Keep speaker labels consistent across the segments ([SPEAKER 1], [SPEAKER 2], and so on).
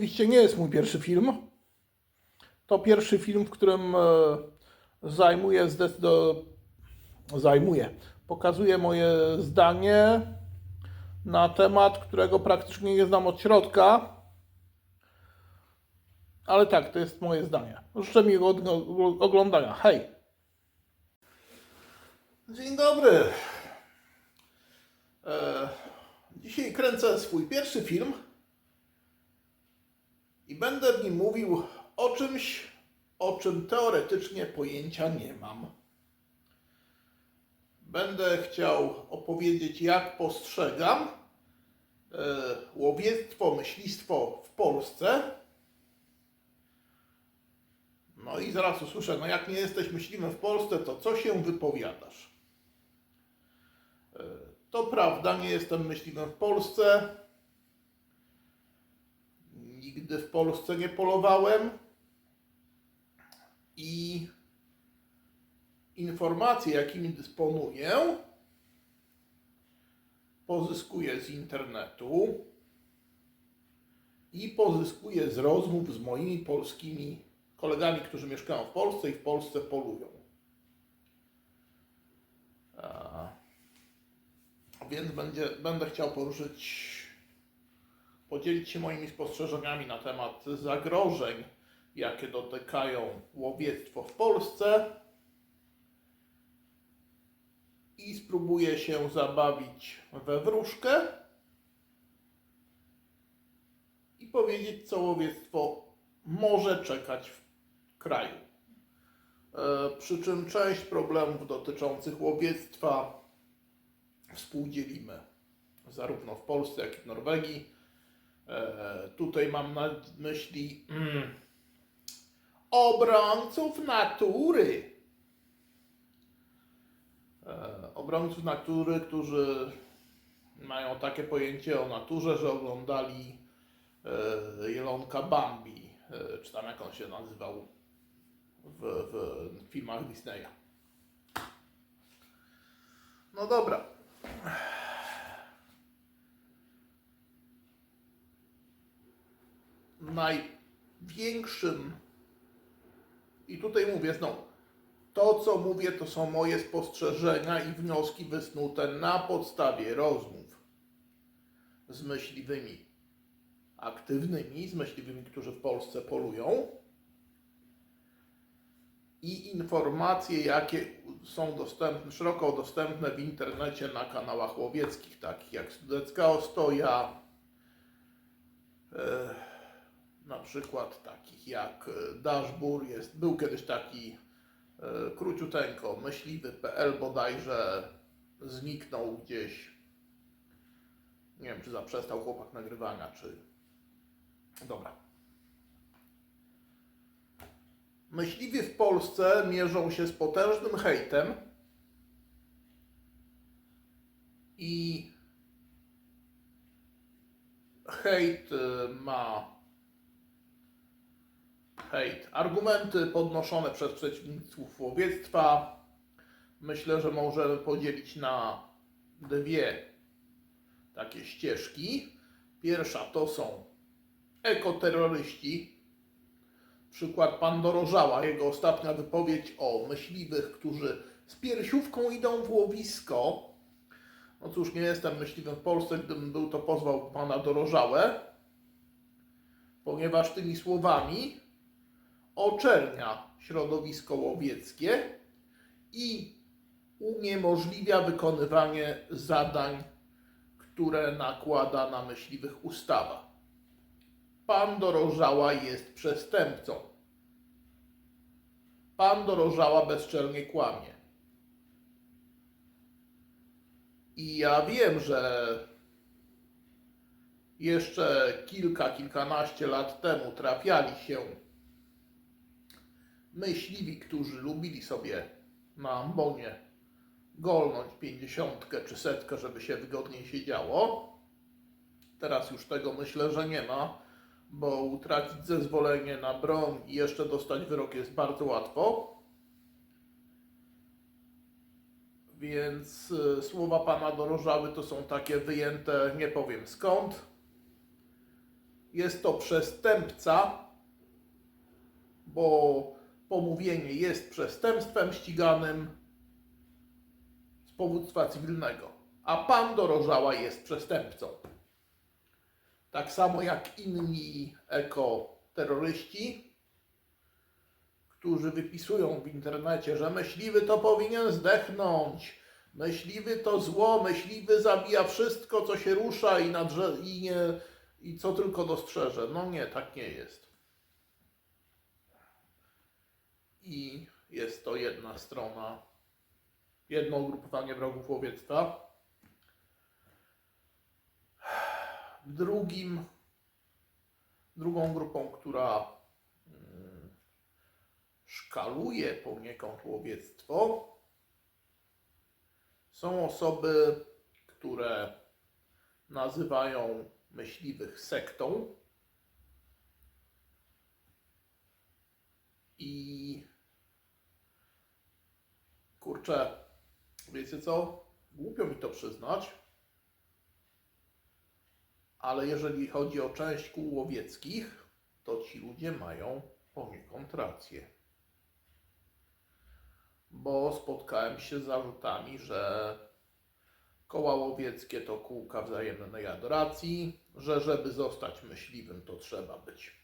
[SPEAKER 1] oczywiście nie jest mój pierwszy film. To pierwszy film, w którym e, zajmuję zdecydowanie. Zajmuję. Pokazuję moje zdanie na temat, którego praktycznie nie znam od środka. Ale tak, to jest moje zdanie. Życzę miłego oglądania. Hej! Dzień dobry. E, dzisiaj kręcę swój pierwszy film i będę w nim mówił o czymś, o czym teoretycznie pojęcia nie mam. Będę chciał opowiedzieć, jak postrzegam e, łowiectwo, myślistwo w Polsce. No i zaraz usłyszę, no jak nie jesteś myśliwym w Polsce, to co się wypowiadasz? E, To prawda, nie jestem myśliwym w Polsce. Nigdy w Polsce nie polowałem. I informacje, jakimi dysponuję, pozyskuję z internetu i pozyskuję z rozmów z moimi polskimi kolegami, którzy mieszkają w Polsce i w Polsce polują. A, więc będzie, będę chciał poruszyć, podzielić się moimi spostrzeżeniami na temat zagrożeń, jakie dotykają łowiectwo w Polsce i spróbuję się zabawić we wróżkę i powiedzieć, co łowiectwo może czekać w kraju. E, Przy czym część problemów dotyczących łowiectwa współdzielimy zarówno w Polsce, jak i w Norwegii. Tutaj mam na myśli mm, obrońców natury. E, Obrońców natury, którzy mają takie pojęcie o naturze, że oglądali e, Jelonka Bambi, e, czy tam jak on się nazywał w, w filmach Disneya. No dobra. Największym. I tutaj mówię znowu, to co mówię to są moje spostrzeżenia i wnioski wysnute na podstawie rozmów z myśliwymi aktywnymi, z myśliwymi, którzy w Polsce polują i informacje, jakie są dostępne, szeroko dostępne w internecie na kanałach łowieckich, takich jak Sudecka Ostoja, e, na przykład takich jak e, Dashbur, jest, był kiedyś taki e, króciuteńko, myśliwy.pl bodajże zniknął gdzieś, nie wiem czy zaprzestał chłopak nagrywania, czy... Dobra. Myśliwi w Polsce mierzą się z potężnym hejtem i hejt y, ma hejt. Argumenty podnoszone przez przeciwników łowiectwa myślę, że możemy podzielić na dwie takie ścieżki. Pierwsza to są ekoterroryści, Przykład pan Dorożała, jego ostatnia wypowiedź o myśliwych, którzy z piersiówką idą w łowisko. No cóż, nie jestem myśliwym w Polsce, gdybym był, to pozwał pana Dorożałę, ponieważ tymi słowami oczernia środowisko łowieckie i uniemożliwia wykonywanie zadań, które nakłada na myśliwych ustawa. Pan Dorożała jest przestępcą. Pan Dorożała bezczelnie kłamie. I ja wiem, że jeszcze kilka, kilkanaście lat temu trafiali się myśliwi, którzy lubili sobie na ambonie golnąć pięćdziesiątkę czy setkę, żeby się wygodniej siedziało. Teraz już tego myślę, że nie ma bo utracić zezwolenie na broń i jeszcze dostać wyrok jest bardzo łatwo. Więc y, słowa pana Dorożały to są takie wyjęte, nie powiem skąd. jest to przestępca, bo pomówienie jest przestępstwem ściganym z powództwa cywilnego, a pan Dorożała jest przestępcą. Tak samo jak inni ekoterroryści, którzy wypisują w internecie, że myśliwy to powinien zdechnąć, myśliwy to zło, myśliwy zabija wszystko, co się rusza i, nadrze- i, nie, i co tylko dostrzeże. No nie, tak nie jest. I jest to jedna strona, jedno ugrupowanie wrogów łowiectwa. Drugim, drugą grupą, która mm, szkaluje poniekąd łowiectwo, są osoby, które nazywają myśliwych sektą i kurczę, wiecie co? Głupio mi to przyznać, ale jeżeli chodzi o część kół łowieckich, to ci ludzie mają poniekąd rację. Bo spotkałem się z zarzutami, że koła łowieckie to kółka wzajemnej adoracji, że żeby zostać myśliwym, to trzeba być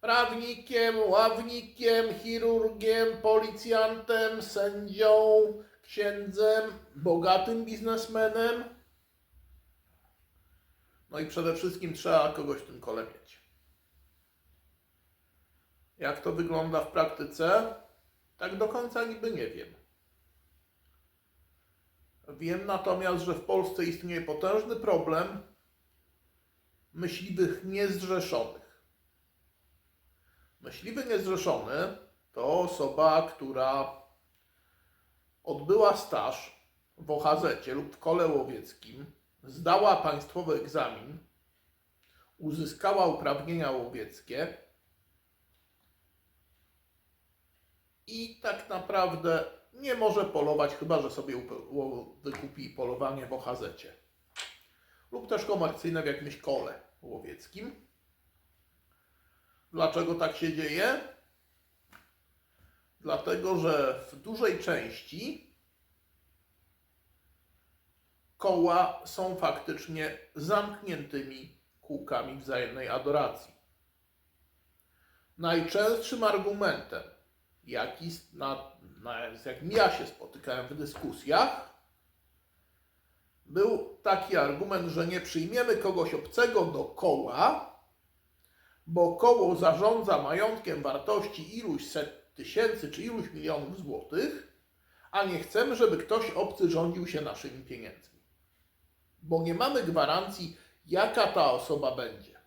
[SPEAKER 1] prawnikiem, ławnikiem, chirurgiem, policjantem, sędzią, księdzem, bogatym biznesmenem. No i przede wszystkim trzeba kogoś w tym kole mieć. Jak to wygląda w praktyce? Tak do końca niby nie wiem. Wiem natomiast, że w Polsce istnieje potężny problem myśliwych niezrzeszonych. Myśliwy niezrzeszony to osoba, która odbyła staż w OHZ lub w kole łowieckim, zdała państwowy egzamin, uzyskała uprawnienia łowieckie i tak naprawdę nie może polować, chyba że sobie wykupi polowanie w OHZ. Lub też komercyjne w jakimś kole łowieckim. Dlaczego tak się dzieje? Dlatego, że w dużej części koła są faktycznie zamkniętymi kółkami wzajemnej adoracji. Najczęstszym argumentem, jaki, na, na, z jakim ja się spotykałem w dyskusjach, był taki argument, że nie przyjmiemy kogoś obcego do koła, bo koło zarządza majątkiem wartości iluś set tysięcy czy iluś milionów złotych, a nie chcemy, żeby ktoś obcy rządził się naszymi pieniędzmi. Bo nie mamy gwarancji, jaka ta osoba będzie.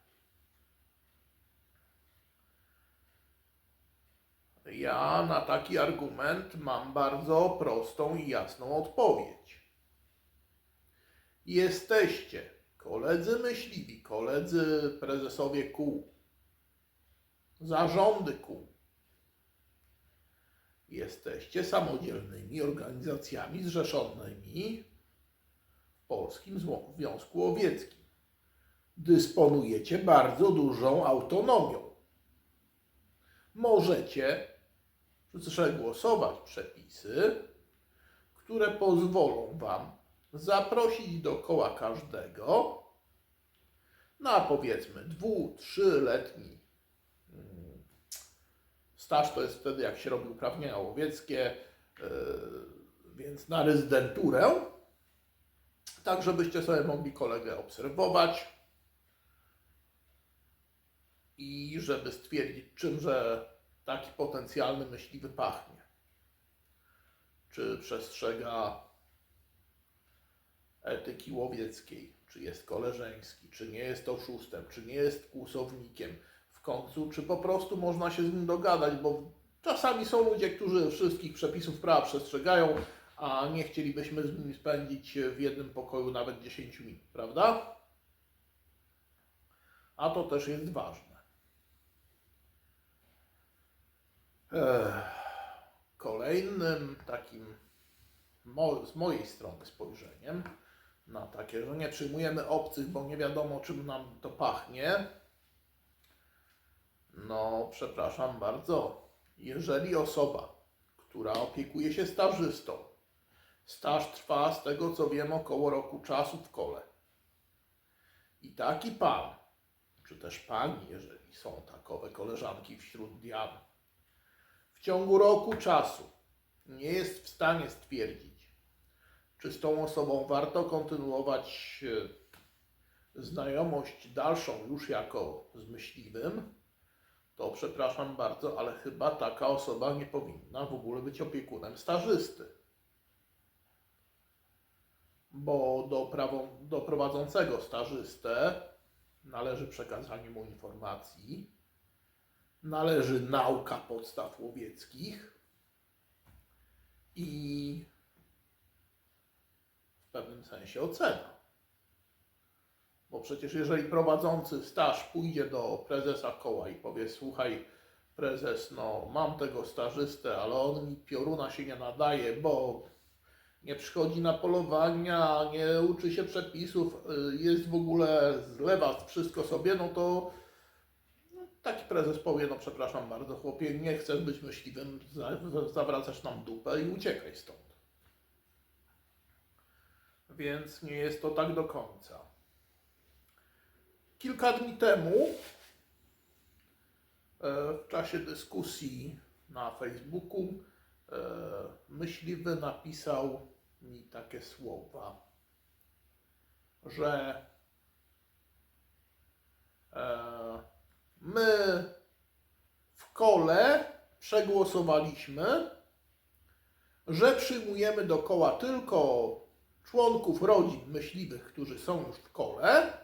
[SPEAKER 1] Ja na taki argument mam bardzo prostą i jasną odpowiedź. Jesteście koledzy myśliwi, koledzy prezesowie kół, zarządy kół. Jesteście samodzielnymi organizacjami zrzeszonymi w Polskim Związku Łowieckim. Dysponujecie bardzo dużą autonomią. Możecie przegłosować przepisy, które pozwolą Wam zaprosić do koła każdego na powiedzmy dwu, trzyletni staż to jest wtedy, jak się robi uprawnienia łowieckie, yy, więc na rezydenturę, tak żebyście sobie mogli kolegę obserwować i żeby stwierdzić, czymże taki potencjalny myśliwy pachnie. Czy przestrzega etyki łowieckiej, czy jest koleżeński, czy nie jest oszustem, czy nie jest kłusownikiem w końcu, czy po prostu można się z nim dogadać, bo czasami są ludzie, którzy wszystkich przepisów prawa przestrzegają, a nie chcielibyśmy z nimi spędzić w jednym pokoju nawet 10 minut, prawda? A to też jest ważne. Kolejnym takim z mojej strony spojrzeniem na takie, że nie przyjmujemy obcych, bo nie wiadomo czym nam to pachnie, No, przepraszam bardzo. Jeżeli osoba, która opiekuje się stażystą, staż trwa, z tego co wiem, około roku czasu w kole. I taki pan, czy też pani, jeżeli są takowe koleżanki wśród dian, w ciągu roku czasu nie jest w stanie stwierdzić, czy z tą osobą warto kontynuować e, znajomość dalszą już jako z myśliwym, to przepraszam bardzo, ale chyba taka osoba nie powinna w ogóle być opiekunem stażysty. Bo do, prawą, do prowadzącego stażystę należy przekazanie mu informacji, należy nauka podstaw łowieckich i w pewnym sensie ocena. Bo przecież jeżeli prowadzący staż pójdzie do prezesa koła i powie, słuchaj, prezes, no mam tego stażystę, ale on mi pioruna się nie nadaje, bo nie przychodzi na polowania, nie uczy się przepisów, y, jest w ogóle zlewa wszystko sobie, no to taki prezes powie, no przepraszam bardzo chłopie, nie chcesz być myśliwym, za- zawracasz nam dupę i uciekaj stąd. Więc nie jest to tak do końca. Kilka dni temu e, w czasie dyskusji na Facebooku e, myśliwy napisał mi takie słowa, że e, my w kole przegłosowaliśmy, że przyjmujemy do koła tylko członków rodzin myśliwych, którzy są już w kole,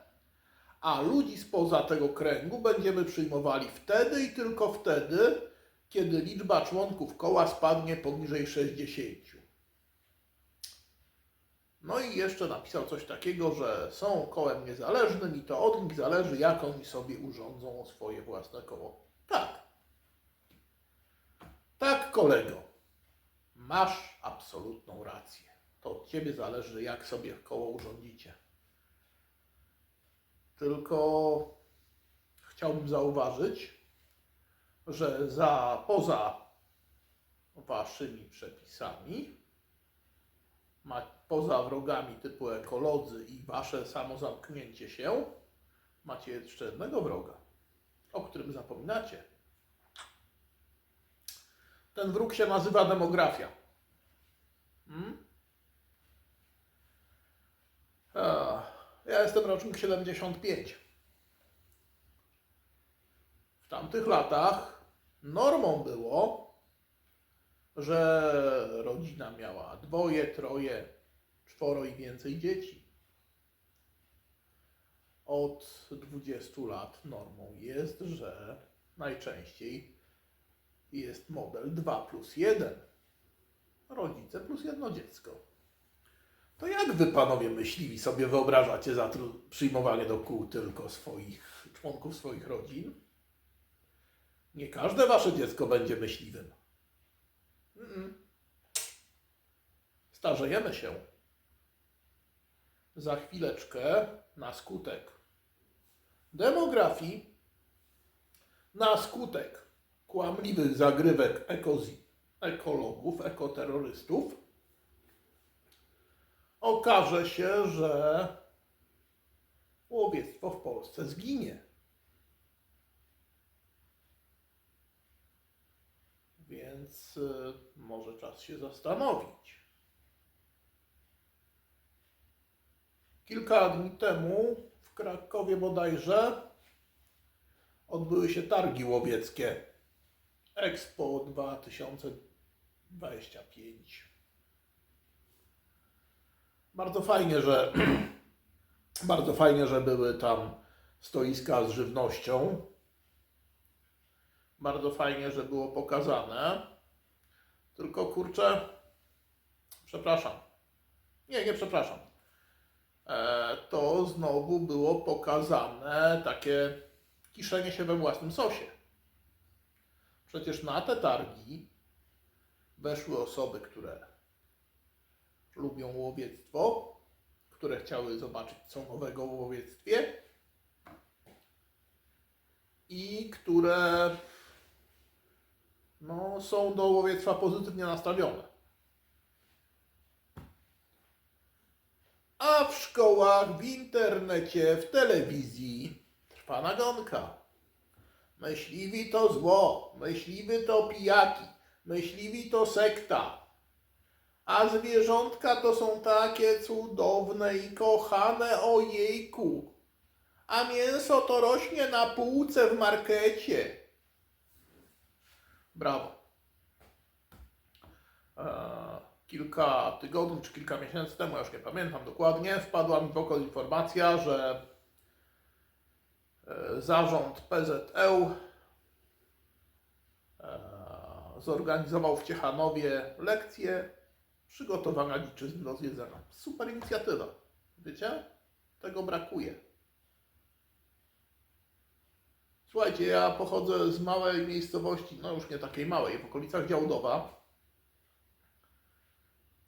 [SPEAKER 1] a ludzi spoza tego kręgu będziemy przyjmowali wtedy i tylko wtedy, kiedy liczba członków koła spadnie poniżej 60. No i jeszcze napisał coś takiego, że są kołem niezależnym i to od nich zależy, jak oni sobie urządzą swoje własne koło. Tak. Tak, kolego. Masz absolutną rację. To od ciebie zależy, jak sobie koło urządzicie. Tylko chciałbym zauważyć, że za poza waszymi przepisami, ma, poza wrogami typu ekolodzy i wasze samozamknięcie się, macie jeszcze jednego wroga, o którym zapominacie. Ten wróg się nazywa demografia. Ja jestem rocznik 75. W tamtych latach normą było, że rodzina miała dwoje, troje, czworo i więcej dzieci. Od 20 lat normą jest, że najczęściej jest model 2 plus 1. Rodzice plus jedno dziecko. To jak wy, panowie myśliwi, sobie wyobrażacie zatru- przyjmowanie do kół tylko swoich członków swoich rodzin? Nie każde wasze dziecko będzie myśliwym. Mm-mm. Starzejemy się. Za chwileczkę, na skutek demografii, na skutek kłamliwych zagrywek ekozi- ekologów, ekoterrorystów, okaże się, że łowiectwo w Polsce zginie. Więc y, może czas się zastanowić. Kilka dni temu w Krakowie bodajże odbyły się targi łowieckie Expo 2025. Bardzo fajnie, że bardzo fajnie, że były tam stoiska z żywnością. Bardzo fajnie, że było pokazane. Tylko kurczę, przepraszam. Nie, nie przepraszam. E, to znowu było pokazane takie kiszenie się we własnym sosie. Przecież na te targi weszły osoby, które lubią łowiectwo, które chciały zobaczyć co nowego w łowiectwie. i które no, są do łowiectwa pozytywnie nastawione. A w szkołach, w internecie, w telewizji trwa nagonka. Myśliwi to zło, myśliwy to pijaki, myśliwi to sekta. A zwierzątka to są takie cudowne i kochane, ojejku. A mięso to rośnie na półce w markecie. Brawo. Eee, kilka tygodni czy kilka miesięcy temu, ja już nie pamiętam dokładnie, wpadła mi w oko informacja, że e, zarząd PZŁ e, zorganizował w Ciechanowie lekcję przygotowania dziczyzny do zjedzenia. Super inicjatywa. Wiecie? Tego brakuje. Słuchajcie, ja pochodzę z małej miejscowości, no już nie takiej małej, w okolicach Działdowa.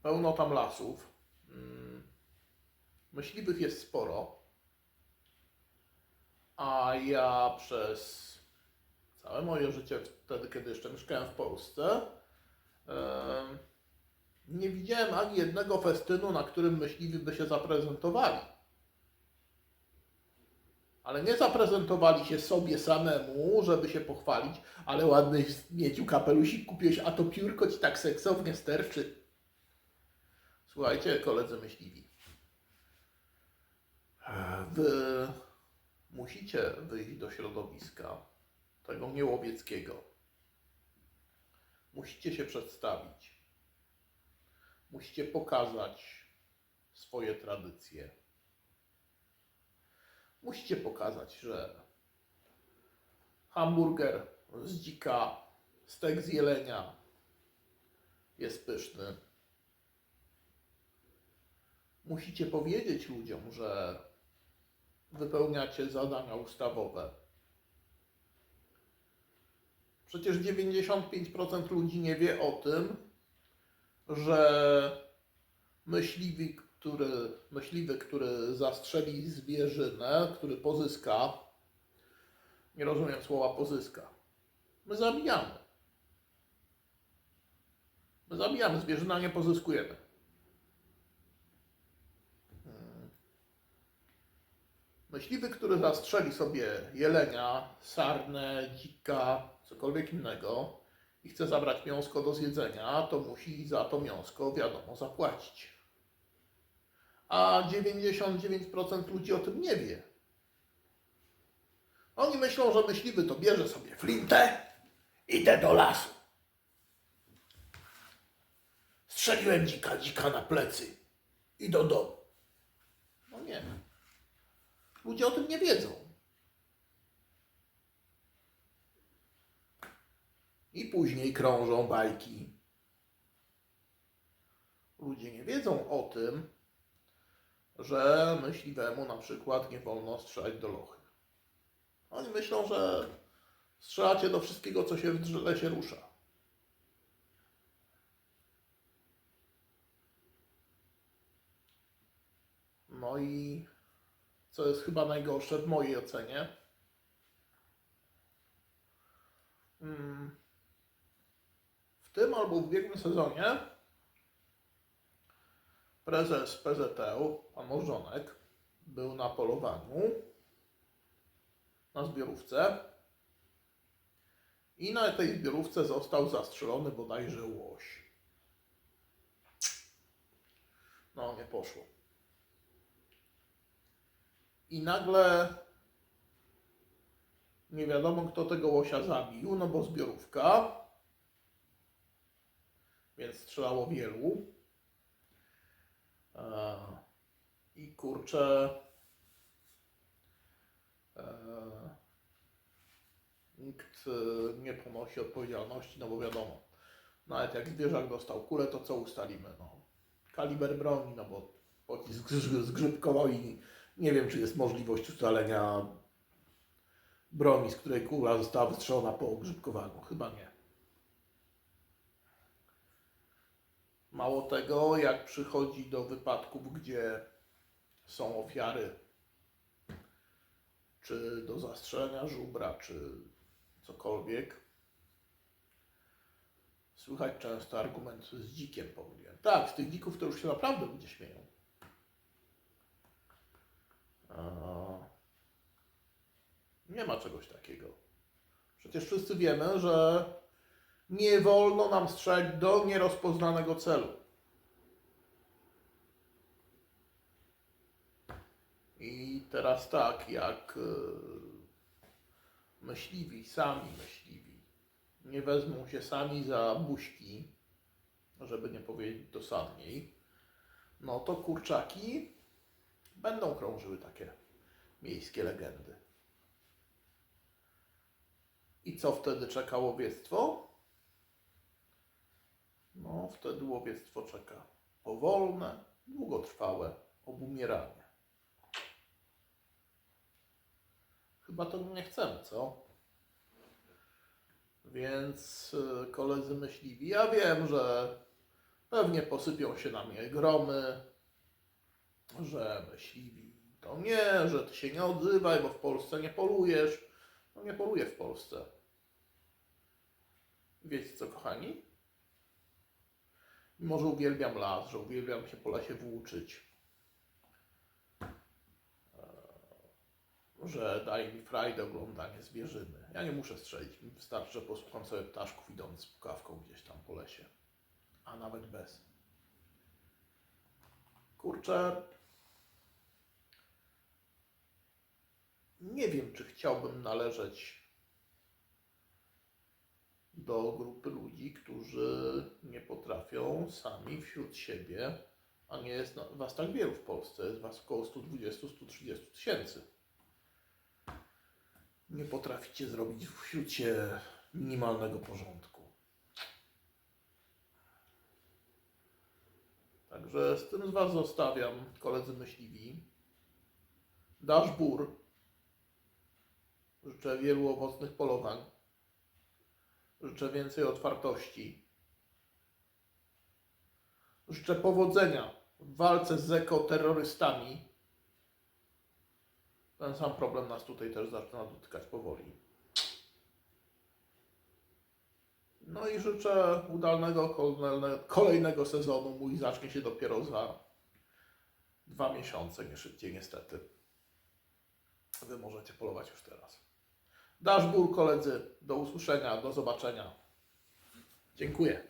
[SPEAKER 1] Pełno tam lasów. Mm. Myśliwych jest sporo. A ja przez całe moje życie, wtedy kiedy jeszcze mieszkałem w Polsce, em, nie widziałem ani jednego festynu, na którym myśliwi by się zaprezentowali. Ale nie zaprezentowali się sobie samemu, żeby się pochwalić, ale ładny mieciu kapelusik kupiłeś, a to piórko ci tak seksownie sterczy. Słuchajcie, koledzy myśliwi. Wy musicie wyjść do środowiska tego niełowieckiego. Musicie się przedstawić. Musicie pokazać swoje tradycje. Musicie pokazać, że hamburger z dzika, stek z jelenia jest pyszny. Musicie powiedzieć ludziom, że wypełniacie zadania ustawowe. Przecież 95% ludzi nie wie o tym, że myśliwy, który, myśliwy, który zastrzeli zwierzynę, który pozyska, nie rozumiem słowa pozyska, my zabijamy. My zabijamy, zwierzyna nie pozyskujemy. Myśliwy, który zastrzeli sobie jelenia, sarnę, dzika, cokolwiek innego i chce zabrać miąsko do zjedzenia, to musi za to miąsko, wiadomo, zapłacić. A 99% ludzi o tym nie wie. Oni myślą, że myśliwy to bierze sobie flintę, idę do lasu. Strzeliłem dzika, dzika na plecy i do domu. No nie. Ludzie o tym nie wiedzą. I później krążą bajki. Ludzie nie wiedzą o tym, że myśliwemu na przykład nie wolno strzelać do lochy. Oni myślą, że strzelacie do wszystkiego, co się w drze- lesie rusza. No i co jest chyba najgorsze w mojej ocenie, mm, w tym albo w ubiegłym sezonie prezes PZŁ, pan Morzonek, był na polowaniu na zbiorówce i na tej zbiorówce został zastrzelony bodajże łoś. No, nie poszło. I nagle nie wiadomo, kto tego łosia zabił, no bo zbiorówka, więc strzelało wielu. E, I kurczę. E, nikt e, nie ponosi odpowiedzialności, no bo wiadomo, nawet jak zwierzak dostał kulę, to co ustalimy? No, kaliber broni, no bo pocisk zgrz- zgrzybkował i nie wiem, czy jest możliwość ustalenia broni, z której kula została wystrzelona po ogrzybkowaniu. Chyba nie. Mało tego, jak przychodzi do wypadków, gdzie są ofiary, czy do zastrzelenia żubra, czy cokolwiek. Słychać często argument z dzikiem pomyliłem. Tak, z tych dzików to już się naprawdę ludzie śmieją. Nie ma czegoś takiego. Przecież wszyscy wiemy, że nie wolno nam strzelić do nierozpoznanego celu. I teraz tak, jak e, myśliwi, sami myśliwi, nie wezmą się sami za buźki, żeby nie powiedzieć dosadniej, no to kurczaki będą krążyły takie miejskie legendy. I co wtedy czeka łowiectwo? No, wtedy łowiectwo czeka powolne, długotrwałe obumieranie. Chyba tego nie chcemy, co? Więc y, koledzy myśliwi, ja wiem, że pewnie posypią się na mnie gromy, że myśliwi to nie, że ty się nie odzywaj, bo w Polsce nie polujesz. No nie poluję w Polsce. Wiecie co, kochani? Mimo, że uwielbiam las, że uwielbiam się po lesie włóczyć, że daje mi frajdę oglądanie zwierzyny. Ja nie muszę strzelić, wystarczy, że posłucham sobie ptaszków idąc z pukawką gdzieś tam po lesie. A nawet bez. Kurczę, nie wiem, czy chciałbym należeć do grupy ludzi, którzy nie potrafią sami wśród siebie, a nie jest was tak wielu w Polsce, jest was około 120-130 tysięcy. Nie potraficie zrobić wśród siebie minimalnego porządku. Także z tym z was zostawiam, koledzy myśliwi. Dasz bór. Życzę wielu owocnych polowań. Życzę więcej otwartości. Życzę powodzenia w walce z ekoterrorystami. Ten sam problem nas tutaj też zaczyna dotykać powoli. No i życzę kolejne- kolejnego sezonu. Mój zacznie się dopiero za dwa miesiące, nie szybciej niestety. Wy możecie polować już teraz. Dasz ból koledzy. Do usłyszenia, do zobaczenia. Dziękuję.